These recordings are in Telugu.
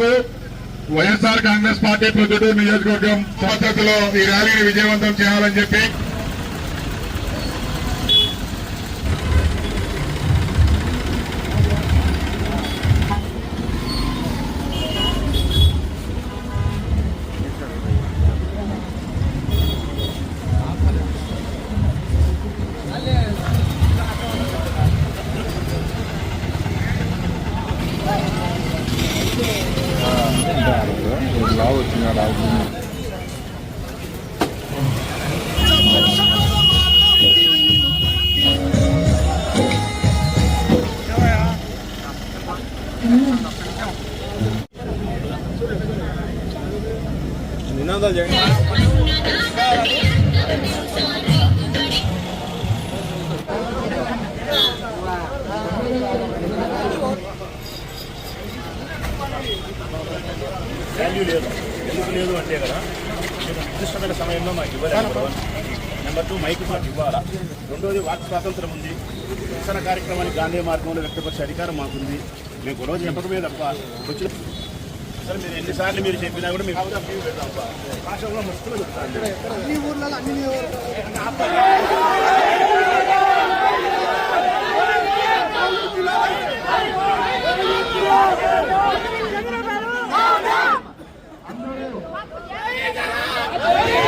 మేరకు వైఎస్ఆర్ కాంగ్రెస్ పార్టీ ప్రొద్దుటూరు నియోజకవర్గం సమస్యలో ఈ ర్యాలీని విజయవంతం చేయాలని చెప్పి లావు వచ్చినాడు నినాదాలు చేయండి. వాల్యూ లేదు. ఎందుకు లేదు అంటే కదా మీరు నిర్దిష్టమైన సమయంలో మాకు ఇవ్వలేదు నెంబర్ టూ మైక్ మాకు ఇవ్వాలా? రెండోది వాక్ స్వాతంత్రం ఉంది. నిరసన కార్యక్రమాన్ని గాంధీ మార్గంలో వ్యక్తపరిచే అధికారం మాకుంది. మేము గొడవ చెప్పకమే తప్ప వచ్చిన అసలు మీరు ఎన్నిసార్లు మీరు చెప్పినా కూడా మీకు రాష్ట్రంలో మస్తులు పెడతాం చెప్తాను ¡Ahí está! ¡Ahí!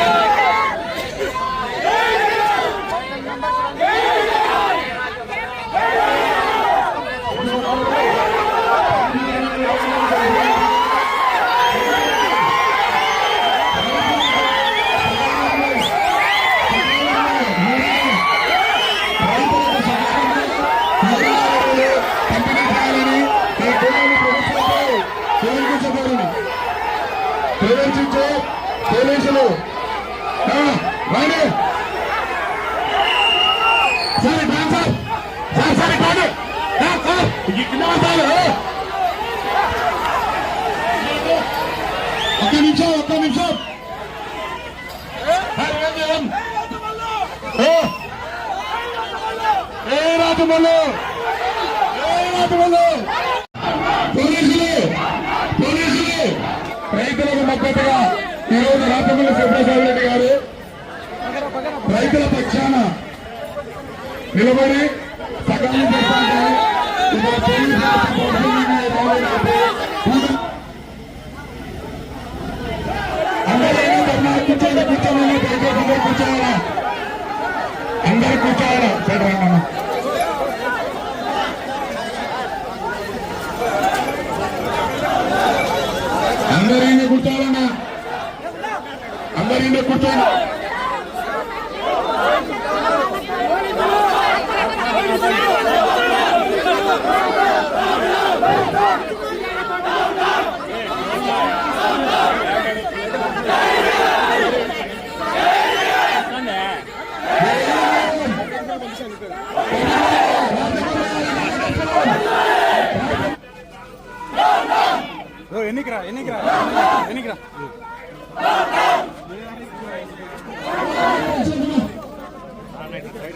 పోలీసులు. ఆ, సరే డాన్ సార్ సరే కాదు. కింద. పడతారు. ఒక్క నిమిషం ఒక్క నిమిషం. ఏ, ఏ రాజమల్లు పోలీసులు పోలీసులు. రైతులకు మద్దతుగా ఈరోజు రాజమల్లి సుబ్రహ్మణ్య రెడ్డి గారు రైతుల పక్షాన నిలబడి సకాలం అందరూ కూర్చోండి కూర్చోండి కూర్చోవాలా? కూర్చోవాలా? అందరూ కూర్చోవాలన్నా? అందరూ కూర్చోండి. ఎన్నికరా ఎన్నికరా ఎన్నికరా.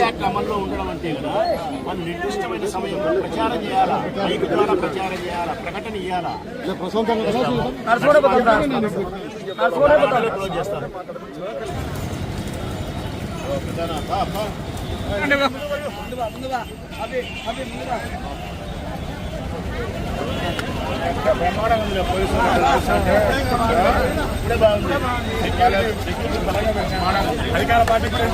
యాక్ట్ అమల్లో ఉండడం అంటే కదా మనం నిర్దిష్టమైన సమయంలో ప్రచారం చేయాలా మైక్ ద్వారా ప్రచారం చేయాలా ప్రకటన ఇవ్వాలా క్లోజ్ చేస్తారు చూస్తుంటే. ఇప్పుడే బాగుంది అధికార పార్టీ కూడా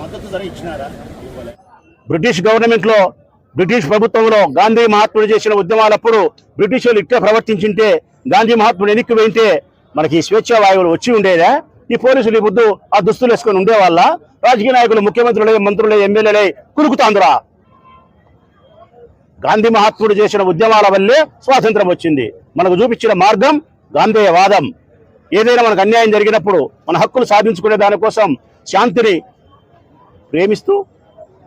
మద్దతు ధర ఇచ్చినారా? బ్రిటిష్ గవర్నమెంట్లో బ్రిటిష్ ప్రభుత్వంలో గాంధీ మహాత్ముడు చేసిన ఉద్యమాలప్పుడు బ్రిటిష్ వాళ్ళు ఇట్లా ప్రవర్తించింటే గాంధీ మహాత్ముడు వెనక్కి పోయింటే మనకి స్వేచ్ఛా వాయువులు వచ్చి ఉండేదా? ఈ పోలీసులు ఈ ముద్దు ఆ దుస్తులు వేసుకొని ఉండేవాళ్ళ? రాజకీయ నాయకులు ముఖ్యమంత్రులే మంత్రులే ఎమ్మెల్యేలే కురుకుతాందురా. గాంధీ మహాత్ముడు చేసిన ఉద్యమాల వల్లే స్వాతంత్రం వచ్చింది. మనకు చూపించిన మార్గం గాంధేయవాదం. ఏదైనా మనకు అన్యాయం జరిగినప్పుడు మన హక్కులు సాధించుకునే దానికోసం శాంతిని ప్రేమిస్తూ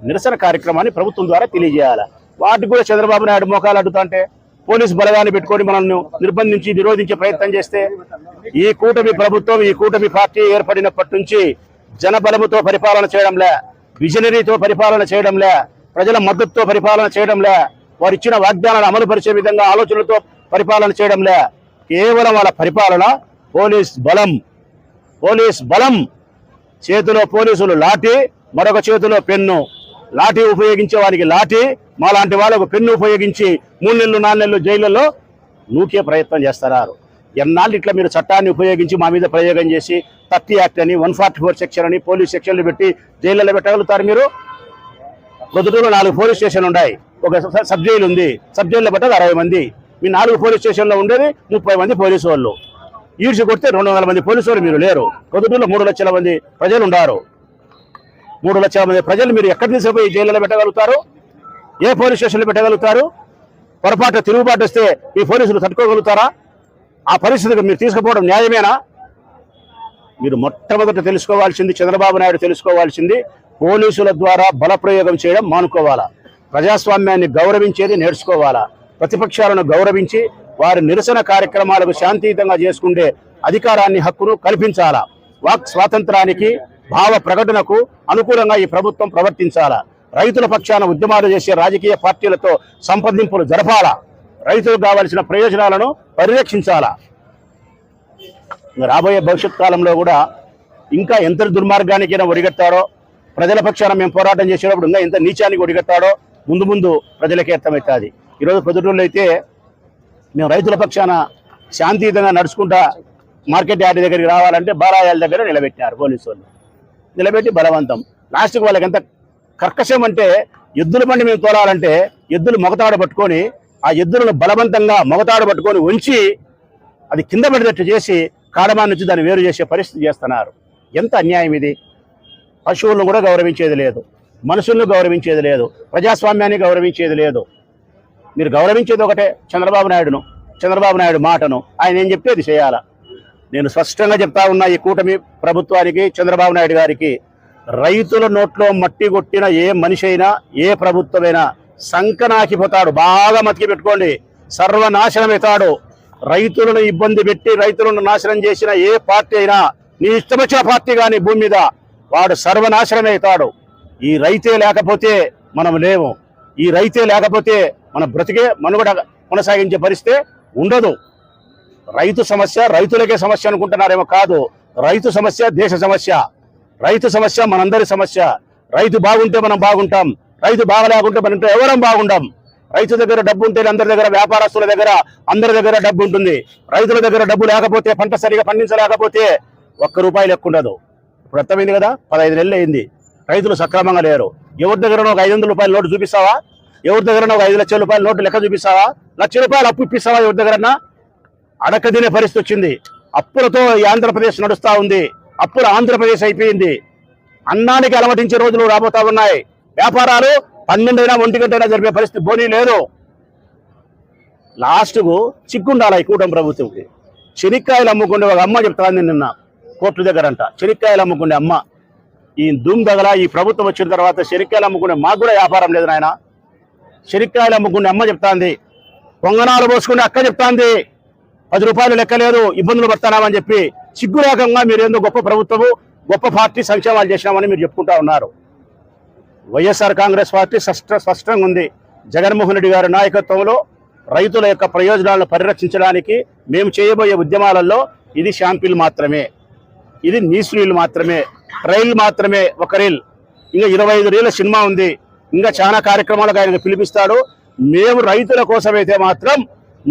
నిరసన కార్యక్రమాన్ని ప్రభుత్వం ద్వారా తెలియజేయాలి. వాటికి కూడా చంద్రబాబు నాయుడు మోకాలు అడ్డుతుంటే పోలీసు బలగాన్ని పెట్టుకొని మనల్ని నిర్బంధించి నిరోధించే ప్రయత్నం చేస్తే ఈ కూటమి ప్రభుత్వం ఈ కూటమి పార్టీ ఏర్పడినప్పటి నుంచి జనబలముతో పరిపాలన చేయడంలే విజనరీతో పరిపాలన చేయడంలే ప్రజల మద్దతుతో పరిపాలన చేయడంలే వారు ఇచ్చిన వాగ్దానాలు అమలు పరిచే విధంగా ఆలోచనలతో పరిపాలన చేయడంలే. కేవలం వాళ్ళ పరిపాలన పోలీస్ బలం పోలీస్ బలం చేతిలో పోలీసులు లాఠీ మరొక చేతిలో పెన్ను. లాఠీ ఉపయోగించే వారికి లాఠీ మా లాంటి వాళ్ళకు పెన్ను ఉపయోగించి మూడు నెలలు నాలుగు నెలలు జైళ్ళలో నూకే ప్రయత్నం చేస్తారు. ఎన్నాళ్ళు ఇట్లా మీరు చట్టాన్ని ఉపయోగించి మా మీద ప్రయోగం చేసి థర్టీ యాక్ట్ అని వన్ ఫార్టీ ఫోర్ సెక్షన్ అని పోలీస్ సెక్షన్లు పెట్టి జైళ్ళలో పెట్టగలుగుతారు మీరు? ప్రొద్దుటూరులో నాలుగు పోలీస్ స్టేషన్లు ఉన్నాయి. ఒక సబ్- జైలు ఉంది. సబ్ జైల్లో పట్టదు అరవై మంది. మీ నాలుగు పోలీస్ స్టేషన్లో ఉండేది ముప్పై మంది పోలీసు వాళ్ళు. ఈడ్చి కొడితే రెండు వందల మంది పోలీసు వాళ్ళు మీరు లేరు. ప్రొద్దుటూరులో మూడు లక్షల మంది ప్రజలు ఉన్నారు. మూడు లక్షల మంది ప్రజలు మీరు ఎక్కడి తీసుకుపోయి జైల్లో పెట్టగలుగుతారు? ఏ పోలీస్ స్టేషన్లో పెట్టగలుగుతారు? పొరపాటు తిరుగుబాటు వస్తే ఈ పోలీసులు తట్టుకోగలుగుతారా? ఆ పరిస్థితికి మీరు తీసుకుపోవడం న్యాయమేనా? మీరు మొట్టమొదట తెలుసుకోవాల్సింది చంద్రబాబు నాయుడు తెలుసుకోవాల్సింది పోలీసుల ద్వారా బలప్రయోగం చేయడం మానుకోవాలా. ప్రజాస్వామ్యాన్ని గౌరవించేది నేర్చుకోవాలా. ప్రతిపక్షాలను గౌరవించి వారి నిరసన కార్యక్రమాలకు శాంతియుతంగా చేసుకుంటే అధికారాన్ని హక్కును కల్పించాలా. వాక్ స్వాతంత్రానికి భావ ప్రకటనకు అనుకూలంగా ఈ ప్రభుత్వం ప్రవర్తించాలా? రైతుల పక్షాన ఉద్యమాలు చేసే రాజకీయ పార్టీలతో సంప్రదింపులు జరపాలా? రైతులకు కావాల్సిన ప్రయోజనాలను పరిరక్షించాలా? రాబోయే భవిష్యత్ కాలంలో కూడా ఇంకా ఎంత దుర్మార్గానికైనా ఒడిగట్టాడో ప్రజల పక్షాన మేము పోరాటం చేసేటప్పుడు ఇంకా ఎంత నీచానికి ఒడిగట్టాడో ముందు ముందు ప్రజలకే అర్థమవుతుంది. ఈరోజు పొద్దుటూరులో అయితే మేము రైతుల పక్షాన శాంతియుతంగా నడుచుకుంటా మార్కెట్ యార్డ్ దగ్గరికి రావాలంటే బారాయాల దగ్గర నిలబెట్టారు పోలీసు వాళ్ళు. నిలబెట్టి బలవంతం. లాస్ట్కి వాళ్ళకి ఎంత కర్కశం అంటే ఎద్దుల బండి మేము తోలాలంటే ఎద్దులు మొగతాడు పట్టుకొని ఆ ఎద్దులను బలవంతంగా మొగతాడు పట్టుకొని ఉంచి అది కింద పడినట్టు చేసి కాడమా నుంచి దాన్ని వేరు చేసే పరిస్థితి చేస్తున్నారు. ఎంత అన్యాయం ఇది? పశువులను కూడా గౌరవించేది లేదు. మనుషులను గౌరవించేది లేదు. ప్రజాస్వామ్యాన్ని గౌరవించేది లేదు. మీరు గౌరవించేది ఒకటే చంద్రబాబు నాయుడును. చంద్రబాబు నాయుడు మాటను. ఆయన ఏం చెప్తే అది చేయాలా? నేను స్పష్టంగా చెప్తా ఉన్నా ఈ కూటమి ప్రభుత్వానికి చంద్రబాబు నాయుడు గారికి రైతుల నోట్లో మట్టి కొట్టిన ఏ మనిషి అయినా ఏ ప్రభుత్వమైనా సంకనాకిపోతాడు. బాగా మతికి పెట్టుకోండి. సర్వనాశనమవుతాడు. రైతులను ఇబ్బంది పెట్టి రైతులను నాశనం చేసిన ఏ పార్టీ అయినా నీ ఇష్టం వచ్చిన పార్టీ కానీ భూమి మీద వాడు సర్వనాశనమవుతాడు. ఈ రైతే లేకపోతే మనం లేము. ఈ రైతే లేకపోతే మన బ్రతికే మనుగడ కొనసాగించే పరిస్థితి ఉండదు. రైతు సమస్య రైతులకే సమస్య అనుకుంటున్నారేమో కాదు. రైతు సమస్య దేశ సమస్య. రైతు సమస్య మనందరి సమస్య. రైతు బాగుంటే మనం బాగుంటాం. రైతు బాగలేకుంటే మనం ఎవరం బాగుంటాం రైతు దగ్గర డబ్బు ఉంటే అందరి దగ్గర వ్యాపారస్తుల దగ్గర అందరి దగ్గర డబ్బు ఉంటుంది. రైతుల దగ్గర డబ్బు లేకపోతే పంట సరిగా పండించలేకపోతే ఒక్క రూపాయి లెక్క ఉండదు. ఇప్పుడు అర్థమైంది కదా? పదహైదు నెలలు అయింది. రైతులు సక్రమంగా లేరు. ఎవరి దగ్గర ఒక ఐదు వందల రూపాయల నోటు చూపిస్తావా? ఎవరి దగ్గర ఒక ఐదు లక్షల రూపాయల నోటు లెక్క చూపిస్తావా? లక్ష రూపాయలు అప్పు ఇప్పిస్తావా ఎవరి దగ్గరన్నా? అడకదినే పరిస్థితి వచ్చింది అప్పులతో ఈ ఆంధ్రప్రదేశ్ నడుస్తూ ఉంది. అప్పుల ఆంధ్రప్రదేశ్ అయిపోయింది. అన్నానికి అలమటించే రోజులు రాబోతా ఉన్నాయి. వ్యాపారాలు పన్నెండైనా ఒంటి గంటైనా జరిపే పరిస్థితి బోనీ లేదు. లాస్ట్కు చిక్కుండాలి ఈ కూటమి ప్రభుత్వంకి. చెనిక్కాయలు అమ్ముకునే ఒక అమ్మ చెప్తాను నిన్న. కోర్టు దగ్గర అంట చెనిక్కాయలు అమ్ముకునే అమ్మ. ఈ దుమ్ దగల ఈ ప్రభుత్వం వచ్చిన తర్వాత చెనిక్కాయలు అమ్ముకునే మాకు కూడా వ్యాపారం లేదు నాయన. చెనిక్కాయలు అమ్ముకునే అమ్మ చెప్తాంది పొంగనాలు పోసుకునే అక్క చెప్తాంది పది రూపాయలు లెక్కలేదు ఇబ్బందులు పడతానామని చెప్పి సిగ్గురేకంగా మీరు ఏందో గొప్ప ప్రభుత్వము గొప్ప పార్టీ సంక్షేమాలు చేసినామని మీరు చెప్పుకుంటా ఉన్నారు. వైఎస్ఆర్ కాంగ్రెస్ పార్టీ స్పష్ట స్పష్టంగా ఉంది. జగన్మోహన్ రెడ్డి గారి నాయకత్వంలో రైతుల యొక్క ప్రయోజనాలను పరిరక్షించడానికి మేము చేయబోయే ఉద్యమాలలో ఇది షాంపిల్ మాత్రమే. ఇది నీస్ రీల్ మాత్రమే. రైల్ మాత్రమే. ఒక రీల్. ఇంకా ఇరవై ఐదు రీల సినిమా ఉంది. ఇంకా చాలా కార్యక్రమాలకు ఆయన పిలిపిస్తాడు. మేము రైతుల కోసమైతే మాత్రం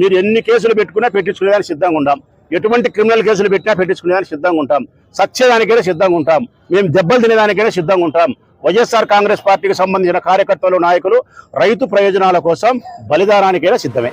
మీరు ఎన్ని కేసులు పెట్టుకున్నా పెట్టించుకునేదానికి సిద్ధంగా ఉంటాం. ఎటువంటి క్రిమినల్ కేసులు పెట్టినా పెట్టించుకునేదానికి సిద్ధంగా ఉంటాం. సత్యదానికైనా సిద్ధంగా ఉంటాం. మేము దెబ్బలు తినేదానికైనా సిద్ధంగా ఉంటాం. వైఎస్ఆర్ కాంగ్రెస్ పార్టీకి సంబంధించిన కార్యకర్తలు నాయకులు రైతు ప్రయోజనాల కోసం బలిదానానికైనా సిద్ధమే.